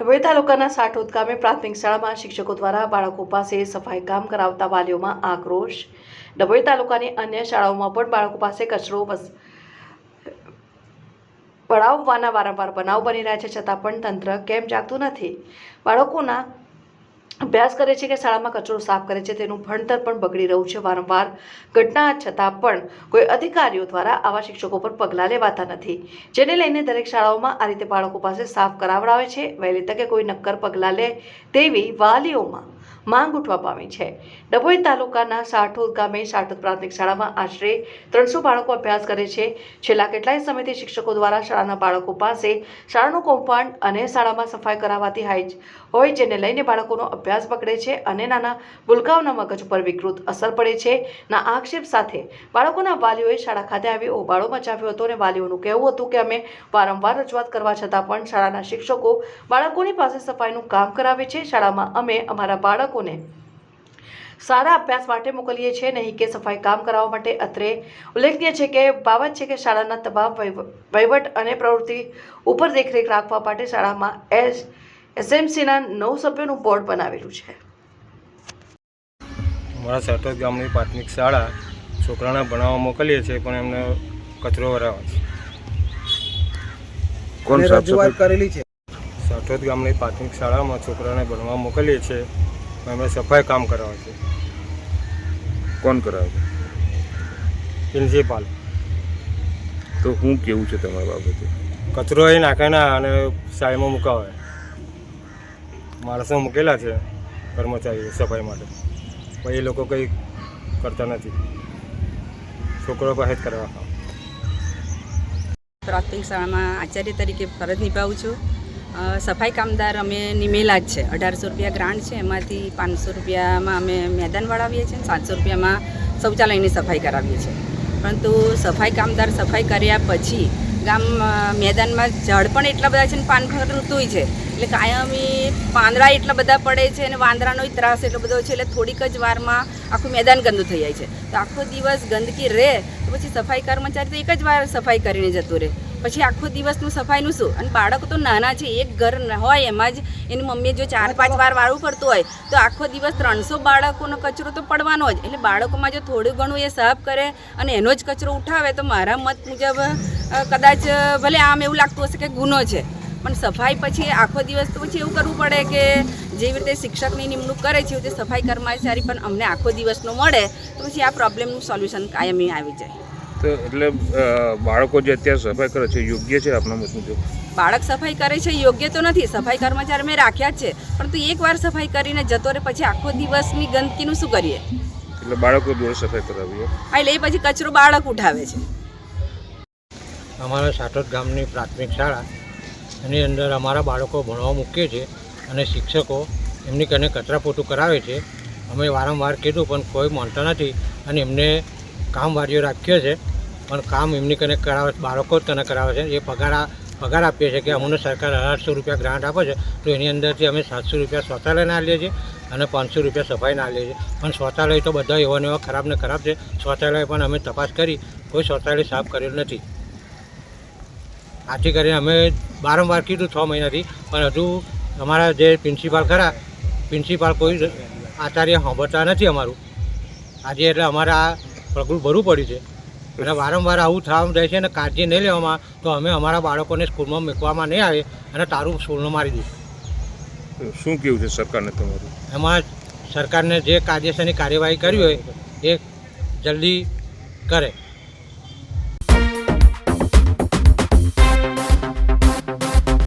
ડભોઈ તાલુકાના સાઠોદ ગામે પ્રાથમિક શાળામાં શિક્ષકો દ્વારા બાળકો પાસે સફાઈ કામ કરાવતા વાલીઓમાં આક્રોશ. ડભોઈ તાલુકાની અન્ય શાળાઓમાં પણ બાળકો પાસે કચરો પડાવવાના વારંવાર બનાવ બની રહ્યા છે, છતાં પણ તંત્ર કેમ જાગતું નથી? બાળકોના અભ્યાસ કરે છે કે શાળામાં કચરો સાફ કરે છે તેનું ભણતર પણ બગડી રહ્યું છે. વારંવાર ઘટના છતાં પણ કોઈ અધિકારીઓ દ્વારા આવા શિક્ષકો પર પગલાં લેવાતા નથી. જેને લઈને દરેક શાળાઓમાં આ રીતે બાળકો પાસે સાફ કરાવડાવે છે. વહેલી તકે કોઈ નક્કર પગલાં લે તેવી વાલીઓમાં માંગ ઉઠવા પામી છે. ડભોઈ તાલુકાના સાઠોદ ગામે સાઠોદ પ્રાથમિક શાળામાં આશરે ત્રણસો બાળકો અભ્યાસ કરે છે. છેલ્લા કેટલાય સમયથી શિક્ષકો દ્વારા શાળાના બાળકો પાસે શાળાનું કૌભાંડ અને શાળામાં સફાઈ કરાવાતી હોય હોય જેને લઈને બાળકોનો અભ્યાસ બગડે છે અને નાના ભૂલકાઓના મગજ ઉપર વિકૃત અસર પડે છે. ના આક્ષેપ સાથે બાળકોના વાલીઓએ શાળા ખાતે આવી હોબાળો મચાવ્યો હતો અને વાલીઓનું કહેવું હતું કે અમે વારંવાર રજૂઆત કરવા છતાં પણ શાળાના શિક્ષકો બાળકોની પાસે સફાઈનું કામ કરાવે છે. શાળામાં અમે અમારા બાળકોને સારા અભ્યાસ માટે મોકલીએ છીએ નહીં કે સફાઈ કામ કરાવવા માટે અત્રે ઉલ્લેખનીય છે કે બાબત છે કે શાળાના તમામ વહીવટ અને પ્રવૃત્તિ ઉપર દેખરેખ રાખવા માટે શાળામાં એસ એસએમસીના નવ સભ્યોનું બોર્ડ બનાવેલું છે. અમારા સટોદ ગામની પ્રાથમિક શાળા છોકરાને ભણાવવા મોકલીએ છીએ પણ એમને કચરો વરાવે છે. કોણ રજૂઆત કરેલી છે? સટોદ ગામની પ્રાથમિક શાળામાં છોકરાને ભણવા મોકલીએ છીએ. પણ એમને સફાઈ કામ કરાવે છે. કોણ કરાવે છે? પ્રિન્સિપાલ. તો શું કેવું છે તમારા બાબતે? કચરો એ નાખે ના અને સાઈડમાં મુકાવે. માણસો મૂકેલા છે કર્મચારીઓ સફાઈ માટે. પણ એ લોકો કંઈ કરતા નથી. છોકરો પાસે જ કરવા પ્રાથમિક શાળામાં આચાર્ય તરીકે ફરજ નિભાવું છું. સફાઈ કામદાર અમે નિમેલા જ છે. અઢારસો રૂપિયા ગ્રાન્ટ છે. એમાંથી પાંચસો રૂપિયામાં અમે મેદાન વળાવીએ છીએ સાતસો રૂપિયામાં શૌચાલયની સફાઈ કરાવીએ છીએ. પરંતુ સફાઈ કામદાર સફાઈ કર્યા પછી ગામ મેદાનમાં ઝાડ પણ એટલા બધા છે ને પાન ઋતુય છે. એટલે કાયમી પાંદડા એટલા બધા પડે છે અને વાંદરાનોય ત્રાસ એટલો બધો છે એટલે થોડીક જ વારમાં આખું મેદાન ગંદુ થઈ જાય છે. તો આખો દિવસ ગંદકી રહે તો પછી સફાઈ કર્મચારી તો એક જ વાર સફાઈ કરીને જતું રહે. પછી આખો દિવસનું સફાઈનું શું? અને બાળકો તો નાના છે એક ઘર હોય એમાં જ. એની મમ્મીએ જો ચાર પાંચ વાર વાળવું પડતું હોય તો આખો દિવસ ત્રણસો બાળકોનો કચરો તો પડવાનો જ. એટલે બાળકોમાં જો થોડું ઘણું એ સાફ કરે અને એનો જ કચરો ઉઠાવે તો મારા મત મુજબ કદાચ ભલે આમ એવું લાગતું હશે કે ગુનો છે પણ સફાઈ પછી આખો દિવસ તો પછી એવું કરવું પડે કે જેવી રીતે શિક્ષકની નિમણૂક કરે છે એવી રીતે સફાઈ કર્મચારી પણ અમને આખો દિવસનો મળે તો પછી આ પ્રોબ્લેમનું સોલ્યુશન કાયમી આવી જાય. તો એટલે બાળકો જે અત્યારે સફાઈ કરે છે યોગ્ય છે આપના મત મુજબ? બાળક સફાઈ કરે છે યોગ્ય તો નથી. સફાઈ કર્મચારી મેં રાખ્યા જ છે. પરંતુ એકવાર સફાઈ કરીને જતો રહે પછી આખો દિવસની ગંદકીનું શું કરીએ? એટલે બાળકો જોડે સફાઈ કરાવીએ. એટલે એ પછી કચરો બાળક ઉઠાવે છે. અમારા સાટોદ ગામની પ્રાથમિક શાળા એની અંદર અમારા બાળકો ભણવા મૂકીએ છીએ અને શિક્ષકો એમની કને કચરા પોતું કરાવે છે. અમે વારંવાર કીધું પણ કોઈ માનતા નથી અને એમને કામવાળીઓ રાખ્યો છે. પણ કામ એમની કને કરાવે બાળકો જ તને કરાવે છે. એ પગાર પગાર આપીએ છીએ કે અમને સરકાર અઢારસો રૂપિયા ગ્રાન્ટ આપે છે, તો એની અંદરથી અમે સાતસો રૂપિયા શૌચાલયના આપીએ છીએ અને પાંચસો રૂપિયા સફાઈના આપીએ છીએ. પણ શૌચાલય તો બધા એવા ને એવા ખરાબ ને ખરાબ છે. શૌચાલય પણ અમે તપાસ કરી, કોઈ શૌચાલય સાફ કરેલું નથી. આથી કરીને અમે વારંવાર કીધું છ મહિનાથી, પણ હજુ અમારા જે પ્રિન્સિપાલ ખરા, પ્રિન્સિપાલ કોઈ આચાર્ય સાંભળતા નથી અમારું. આજે એટલે અમારે આ પગલું ભરવું પડ્યું છે. અને વારંવાર આવું થવાનું જાય છે અને કાળજી નહીં લેવામાં તો અમે અમારા બાળકોને સ્કૂલમાં મૂકવામાં નહીં આવે અને તારું સ્કૂલમાં મારી દઈશું. શું કેવું છે સરકારને તમારું? એમાં સરકારને જે કાયદેસરની કાર્યવાહી કરવી હોય એ જલ્દી કરે.